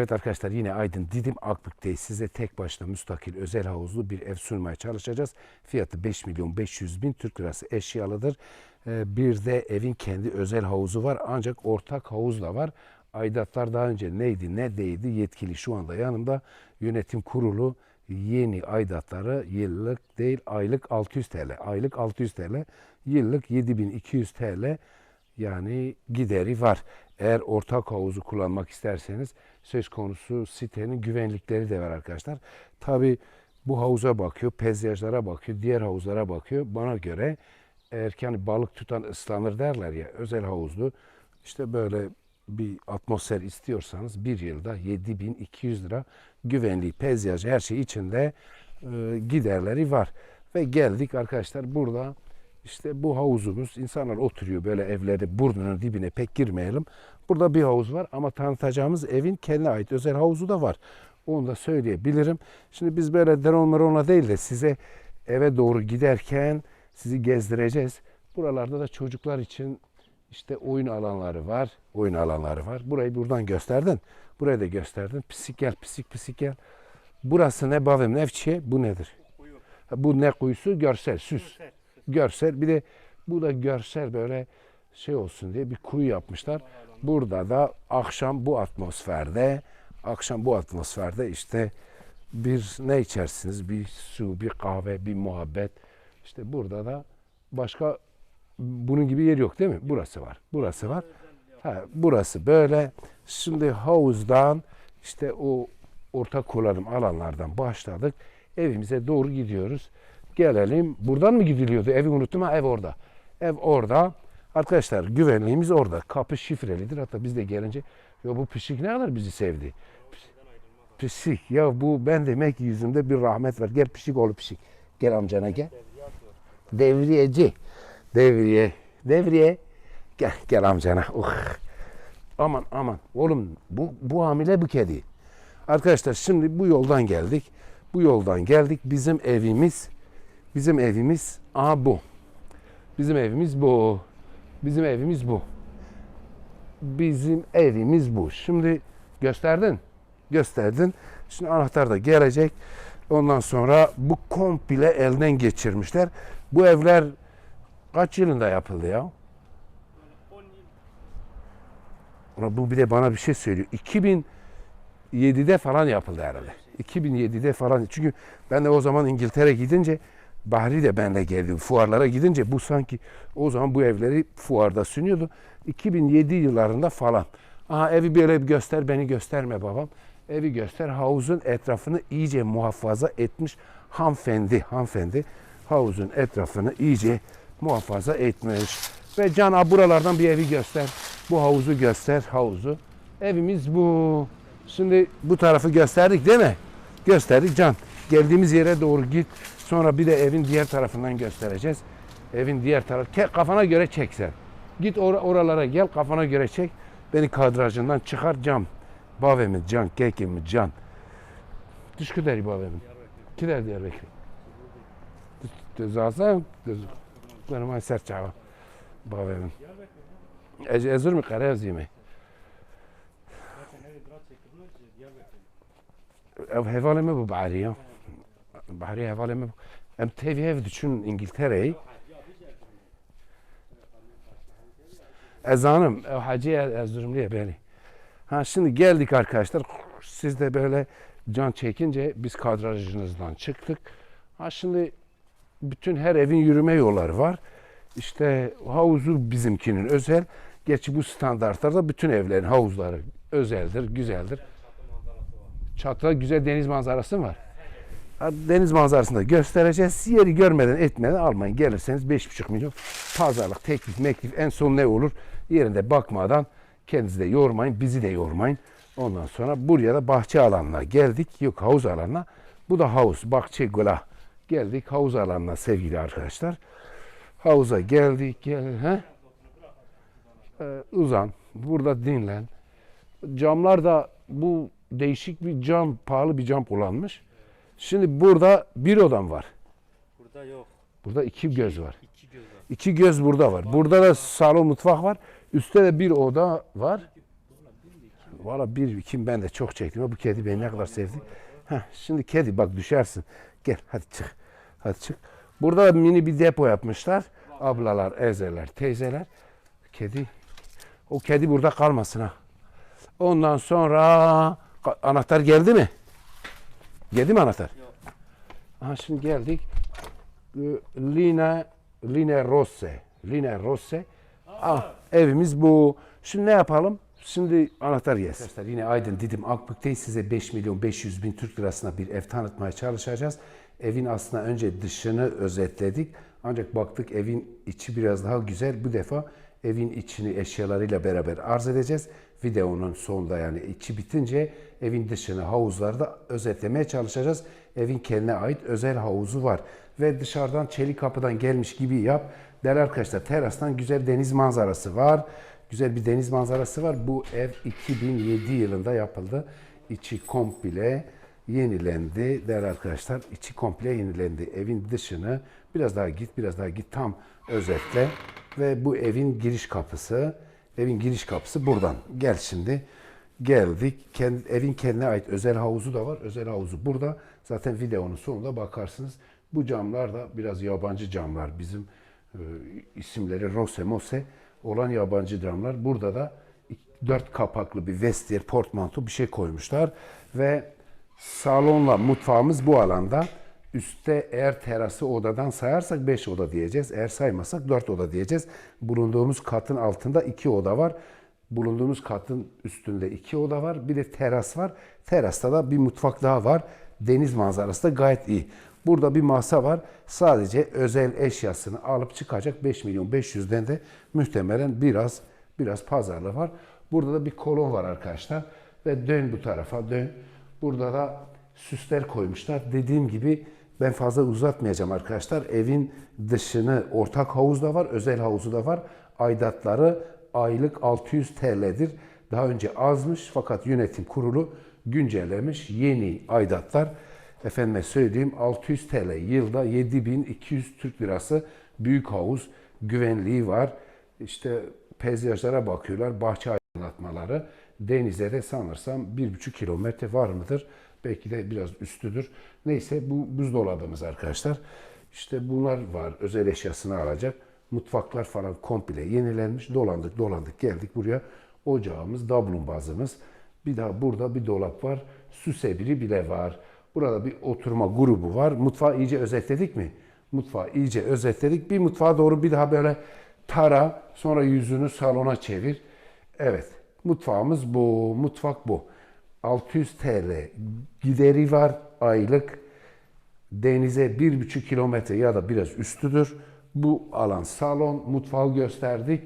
Evet arkadaşlar yine Aydın Didim Akbük'teyiz. Size tek başına müstakil özel havuzlu bir ev sunmaya çalışacağız. Fiyatı 5 milyon 500 bin Türk lirası eşyalıdır. Ee, Bir de evin kendi özel havuzu var ancak ortak havuz da var. Aidatlar daha önce neydi ne değildi yetkili şu anda yanımda yönetim kurulu yeni aidatları yıllık değil aylık 600 TL. Aylık 600 TL, yıllık 7200 TL yani gideri var. Eğer ortak havuzu kullanmak isterseniz söz konusu sitenin güvenlikleri de var arkadaşlar. Tabi bu havuza bakıyor, peyzajlara bakıyor, diğer havuzlara bakıyor. Bana göre eğer ki hani balık tutan ıslanır derler ya özel havuzlu işte böyle bir atmosfer istiyorsanız bir yılda 7200 lira güvenliği, peyzaj her şey içinde e, giderleri var. Ve geldik arkadaşlar burada işte bu havuzumuz insanlar oturuyor böyle evleri burnunun dibine pek girmeyelim. Burada bir havuz var ama tanıtacağımız evin kendine ait özel havuzu da var. Onu da söyleyebilirim. Şimdi biz böyle deron meronla değil de size eve doğru giderken sizi gezdireceğiz. Buralarda da çocuklar için işte oyun alanları var. Oyun alanları var. Burayı buradan gösterdin. Burayı da gösterdin. Pisik gel, pisik pisik gel. Burası ne bavim nevçi? Bu nedir? Kuyu. Bu ne kuyusu? Görsel, süs Görsel. Görsel. Bir de bu da görsel böyle şey olsun diye bir kuyu yapmışlar. Burada da akşam bu atmosferde akşam bu atmosferde işte bir ne içersiniz? Bir su, bir kahve, bir muhabbet. İşte burada da başka bunun gibi yer yok değil mi? Burası var. Burası var. Ha, burası böyle. Şimdi havuzdan işte o ortak kullanım alanlardan başladık. Evimize doğru gidiyoruz. Gelelim. Buradan mı gidiliyordu? Evi unuttum ha ev orada. Ev orada. Arkadaşlar güvenliğimiz orada. Kapı şifrelidir. Hatta biz de gelince ya bu pişik ne kadar bizi sevdi. Pişik. Ya bu ben demek yüzümde bir rahmet var. Gel pişik oğlu pişik. Gel amcana gel. Devriyeci. Devriye. Devriye. Gel gel amcana. Uh. Aman aman. Oğlum bu, bu hamile bu kedi. Arkadaşlar şimdi bu yoldan geldik. Bu yoldan geldik. Bizim evimiz bizim evimiz aha bu. Bizim evimiz bu. Bizim evimiz bu. Bizim evimiz bu. Şimdi gösterdin. Gösterdin. Şimdi anahtar da gelecek. Ondan sonra bu komple elden geçirmişler. Bu evler kaç yılında yapıldı ya? 10 yıl Ulan Bu bir de bana bir şey söylüyor. 2007'de falan yapıldı herhalde. 2007'de falan. Çünkü ben de o zaman İngiltere gidince Bahri de benle geldi. Fuarlara gidince bu sanki o zaman bu evleri fuarda sunuyordu. 2007 yıllarında falan. Aha evi böyle bir göster beni gösterme babam. Evi göster. Havuzun etrafını iyice muhafaza etmiş hanımefendi. Hanımefendi havuzun etrafını iyice muhafaza etmiş. Ve Can buralardan bir evi göster. Bu havuzu göster, havuzu. Evimiz bu. Şimdi bu tarafı gösterdik değil mi? Gösterdik Can. Geldiğimiz yere doğru git. Sonra bir de evin diğer tarafından göstereceğiz. Evin diğer tarafı. Kafana göre çek sen. Git or- oralara gel kafana göre çek. Beni kadrajından çıkar cam. Bavemiz can, kekimiz can. Düşkü deri bavemiz. Kider Diyarbakır. Düz. Benim ay serçava. Bavemiz. Ez ezur mi kare mi? Ev hevalı bu bari ya? Bari hevalı mı? Em tevi ev düşün İngiltere'yi. Ezanım, ev hacı ezdurumluya beni. Ha şimdi geldik arkadaşlar. Siz de böyle can çekince biz kadrajınızdan çıktık. Ha şimdi bütün her evin yürüme yolları var. İşte havuzu bizimkinin özel. Gerçi bu standartlarda bütün evlerin havuzları özeldir, güzeldir. Çatıda güzel deniz manzarası var? Deniz manzarasını da göstereceğiz. Yeri görmeden etmeden almayın. Gelirseniz 5,5 milyon pazarlık, teklif, meklif en son ne olur? Yerinde bakmadan kendinizi de yormayın, bizi de yormayın. Ondan sonra buraya da bahçe alanına geldik. Yok havuz alanına. Bu da havuz, bahçe gula. Geldik havuz alanına sevgili arkadaşlar. Havuza geldik. Gel, he? Ee, uzan. Burada dinlen. Camlar da bu değişik bir cam, pahalı bir cam kullanmış. Şimdi burada bir odam var. Burada yok. Burada iki göz var. İki göz var. İki göz burada var. Burada da salon mutfak var. Üstte de bir oda var. Valla bir kim ben de çok çektim. Bu kedi beni ne kadar sevdi. Heh, şimdi kedi bak düşersin. Gel hadi çık. Hadi çık. Burada mini bir depo yapmışlar. Ablalar, ezeler, teyzeler. Kedi. O kedi burada kalmasın ha. Ondan sonra anahtar geldi mi? Geldi mi anahtar? Yok. Aha şimdi geldik. Ee, Line Line Rosse. Line Rosse. Ah, evimiz bu. Şimdi ne yapalım? Şimdi anahtar gelsin. Arkadaşlar yine Aydın Didim Akbük'teyiz. Size 5 milyon 500 bin Türk lirasına bir ev tanıtmaya çalışacağız. Evin aslında önce dışını özetledik. Ancak baktık evin içi biraz daha güzel. Bu defa evin içini eşyalarıyla beraber arz edeceğiz. Videonun sonunda yani içi bitince evin dışını havuzlarda özetlemeye çalışacağız. Evin kendine ait özel havuzu var. Ve dışarıdan çelik kapıdan gelmiş gibi yap. Değerli arkadaşlar terastan güzel deniz manzarası var. Güzel bir deniz manzarası var. Bu ev 2007 yılında yapıldı. İçi komple yenilendi. Değerli arkadaşlar içi komple yenilendi. Evin dışını biraz daha git, biraz daha git tam özetle. Ve bu evin giriş kapısı. Evin giriş kapısı buradan. Gel şimdi. Geldik. Kendi, evin kendine ait özel havuzu da var. Özel havuzu burada. Zaten videonun sonunda bakarsınız. Bu camlar da biraz yabancı camlar. Bizim e, isimleri Rose Mose olan yabancı camlar. Burada da dört kapaklı bir vestiyer, portmanto bir şey koymuşlar. Ve salonla mutfağımız bu alanda. Üste eğer terası odadan sayarsak 5 oda diyeceğiz. Eğer saymasak 4 oda diyeceğiz. Bulunduğumuz katın altında 2 oda var. Bulunduğumuz katın üstünde 2 oda var. Bir de teras var. Terasta da bir mutfak daha var. Deniz manzarası da gayet iyi. Burada bir masa var. Sadece özel eşyasını alıp çıkacak 5 milyon 500'den de muhtemelen biraz biraz pazarlığı var. Burada da bir kolon var arkadaşlar. Ve dön bu tarafa dön. Burada da süsler koymuşlar. Dediğim gibi ben fazla uzatmayacağım arkadaşlar. Evin dışını ortak havuz da var, özel havuzu da var. Aidatları aylık 600 TL'dir. Daha önce azmış fakat yönetim kurulu güncellemiş yeni aidatlar. Efendime söyleyeyim 600 TL yılda 7200 Türk lirası büyük havuz güvenliği var. İşte peyzajlara bakıyorlar, bahçe aydınlatmaları. Denize de sanırsam 1,5 kilometre var mıdır? Belki de biraz üstüdür. Neyse bu buzdolabımız arkadaşlar. İşte bunlar var. Özel eşyasını alacak. Mutfaklar falan komple yenilenmiş. Dolandık dolandık geldik buraya. Ocağımız, dablumbazımız. Bir daha burada bir dolap var. Su sebiri bile var. Burada bir oturma grubu var. Mutfağı iyice özetledik mi? Mutfağı iyice özetledik. Bir mutfağa doğru bir daha böyle tara. Sonra yüzünü salona çevir. Evet. Mutfağımız bu. Mutfak bu. 600 TL gideri var aylık. Denize 1,5 kilometre ya da biraz üstüdür. Bu alan salon, mutfağı gösterdik.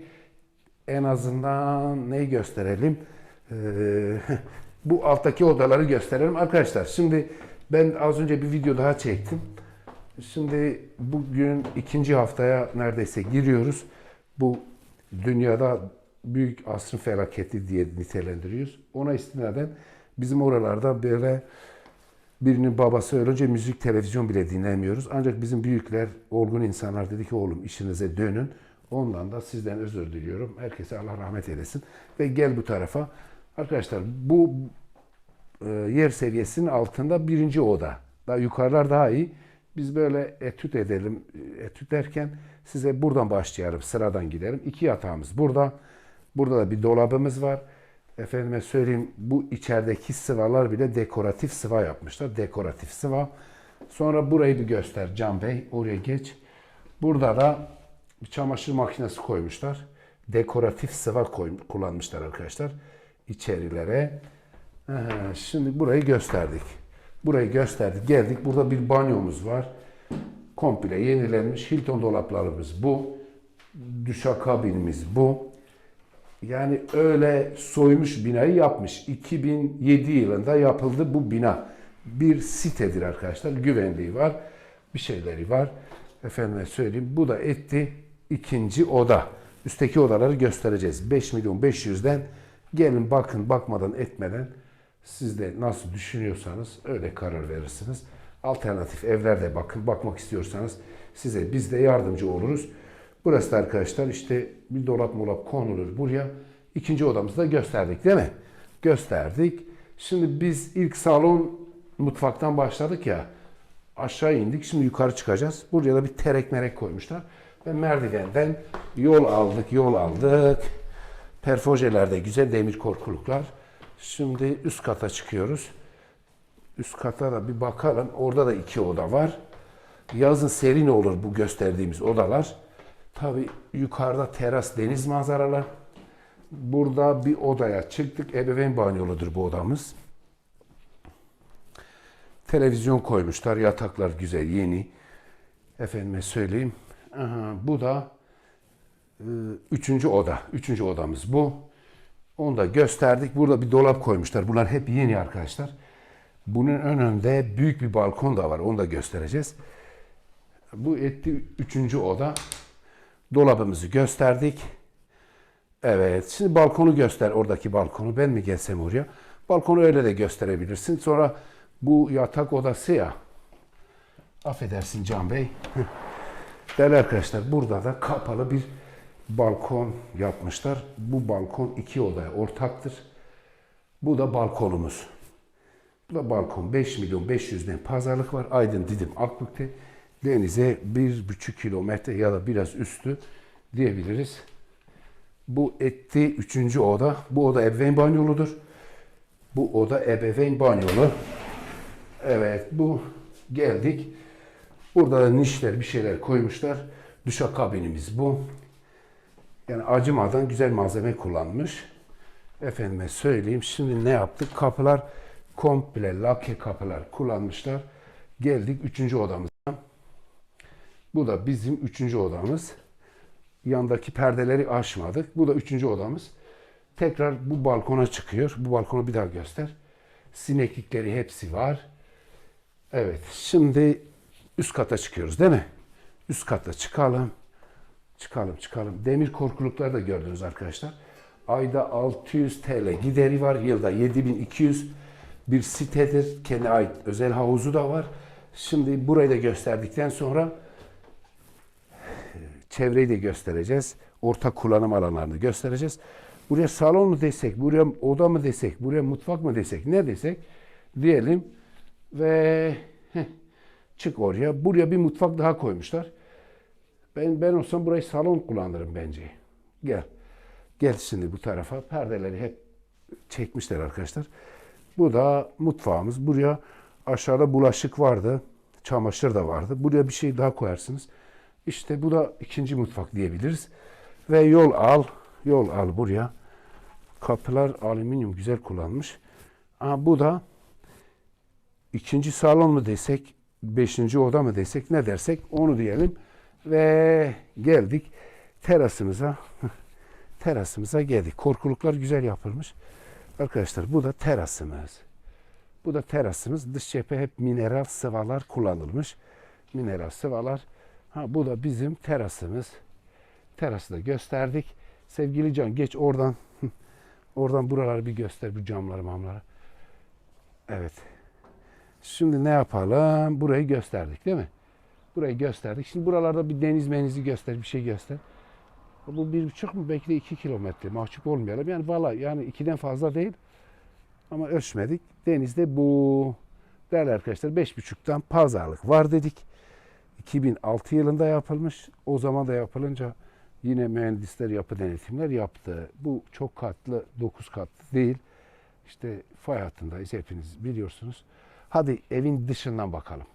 En azından neyi gösterelim? Ee, bu alttaki odaları gösterelim. Arkadaşlar şimdi ben az önce bir video daha çektim. Şimdi bugün ikinci haftaya neredeyse giriyoruz. Bu dünyada büyük asrın felaketi diye nitelendiriyoruz. Ona istinaden bizim oralarda böyle birinin babası ölünce müzik, televizyon bile dinlemiyoruz. Ancak bizim büyükler, olgun insanlar dedi ki oğlum işinize dönün. Ondan da sizden özür diliyorum. Herkese Allah rahmet eylesin. Ve gel bu tarafa. Arkadaşlar bu e, yer seviyesinin altında birinci oda. Daha yukarılar daha iyi. Biz böyle etüt edelim. E, Etüt derken size buradan başlayalım. Sıradan gidelim. İki yatağımız burada. Burada da bir dolabımız var. Efendime söyleyeyim bu içerideki sıvalar bile dekoratif sıva yapmışlar. Dekoratif sıva. Sonra burayı bir göster Can Bey. Oraya geç. Burada da bir çamaşır makinesi koymuşlar. Dekoratif sıva koy, kullanmışlar arkadaşlar. içerilere. Ee, Şimdi burayı gösterdik. Burayı gösterdik. Geldik. Burada bir banyomuz var. Komple yenilenmiş. Hilton dolaplarımız bu. Duşakabinimiz bu. Yani öyle soymuş binayı yapmış. 2007 yılında yapıldı bu bina. Bir sitedir arkadaşlar. Güvenliği var. Bir şeyleri var. Efendime söyleyeyim. Bu da etti ikinci oda. Üstteki odaları göstereceğiz. 5 milyon 500'den gelin bakın bakmadan etmeden siz de nasıl düşünüyorsanız öyle karar verirsiniz. Alternatif evlerde bakın. Bakmak istiyorsanız size biz de yardımcı oluruz. Burası da arkadaşlar işte bir dolap molap konulur buraya. İkinci odamızda gösterdik değil mi? gösterdik. Şimdi biz ilk salon mutfaktan başladık ya. Aşağı indik. Şimdi yukarı çıkacağız. Buraya da bir terek merek koymuşlar. Ve merdivenden yol aldık, yol aldık. Perfojelerde güzel demir korkuluklar. Şimdi üst kata çıkıyoruz. Üst kata da bir bakalım. Orada da iki oda var. Yazın serin olur bu gösterdiğimiz odalar. Tabi yukarıda teras deniz manzaralar. Burada bir odaya çıktık. Ebeveyn banyoludur bu odamız. Televizyon koymuşlar. Yataklar güzel, yeni. Efendime söyleyeyim. Aha, bu da e, üçüncü oda. Üçüncü odamız bu. Onu da gösterdik. Burada bir dolap koymuşlar. Bunlar hep yeni arkadaşlar. Bunun önünde büyük bir balkon da var. Onu da göstereceğiz. Bu etti üçüncü oda. Dolabımızı gösterdik. Evet. Şimdi balkonu göster. Oradaki balkonu. Ben mi gelsem oraya? Balkonu öyle de gösterebilirsin. Sonra bu yatak odası ya. Affedersin Can Bey. Değerli arkadaşlar burada da kapalı bir balkon yapmışlar. Bu balkon iki odaya ortaktır. Bu da balkonumuz. Bu da balkon 5 milyon 500 bin pazarlık var. Aydın Didim Akbük'te denize 1,5 kilometre ya da biraz üstü diyebiliriz. Bu etti üçüncü oda. Bu oda ebeveyn banyoludur. Bu oda ebeveyn banyolu. Evet bu geldik. Burada da nişler bir şeyler koymuşlar. Duşakabinimiz bu. Yani acımadan güzel malzeme kullanmış. Efendime söyleyeyim. Şimdi ne yaptık? Kapılar komple lake kapılar kullanmışlar. Geldik üçüncü odamıza. Bu da bizim üçüncü odamız. Yandaki perdeleri açmadık. Bu da üçüncü odamız. Tekrar bu balkona çıkıyor. Bu balkonu bir daha göster. Sineklikleri hepsi var. Evet. Şimdi üst kata çıkıyoruz değil mi? Üst kata çıkalım. Çıkalım çıkalım. Demir korkulukları da gördünüz arkadaşlar. Ayda 600 TL gideri var. Yılda 7200 bir sitedir. Kendi ait özel havuzu da var. Şimdi burayı da gösterdikten sonra çevreyi de göstereceğiz. Ortak kullanım alanlarını göstereceğiz. Buraya salon mu desek, buraya oda mı desek, buraya mutfak mı desek, ne desek diyelim ve heh, çık oraya. Buraya bir mutfak daha koymuşlar. Ben ben olsam burayı salon kullanırım bence. Gel. Gel şimdi bu tarafa. Perdeleri hep çekmişler arkadaşlar. Bu da mutfağımız. Buraya aşağıda bulaşık vardı. Çamaşır da vardı. Buraya bir şey daha koyarsınız. İşte bu da ikinci mutfak diyebiliriz. Ve yol al. Yol al buraya. Kapılar alüminyum güzel kullanmış. Aha, bu da ikinci salon mu desek, beşinci oda mı desek, ne dersek onu diyelim. Ve geldik terasımıza. terasımıza geldik. Korkuluklar güzel yapılmış. Arkadaşlar bu da terasımız. Bu da terasımız. Dış cephe hep mineral sıvalar kullanılmış. Mineral sıvalar. Ha, bu da bizim terasımız. Terası da gösterdik. Sevgili Can geç oradan. oradan buraları bir göster. Bu camları mamları. Evet. Şimdi ne yapalım? Burayı gösterdik değil mi? Burayı gösterdik. Şimdi buralarda bir deniz menizi göster, bir şey göster. Bu bir buçuk mu? Belki de iki kilometre. Mahcup olmayalım. Yani valla yani ikiden fazla değil. Ama ölçmedik. Denizde bu değerli arkadaşlar beş buçuktan pazarlık var dedik. 2006 yılında yapılmış. O zaman da yapılınca yine mühendisler yapı denetimler yaptı. Bu çok katlı, 9 katlı değil. İşte fay hattındayız hepiniz biliyorsunuz. Hadi evin dışından bakalım.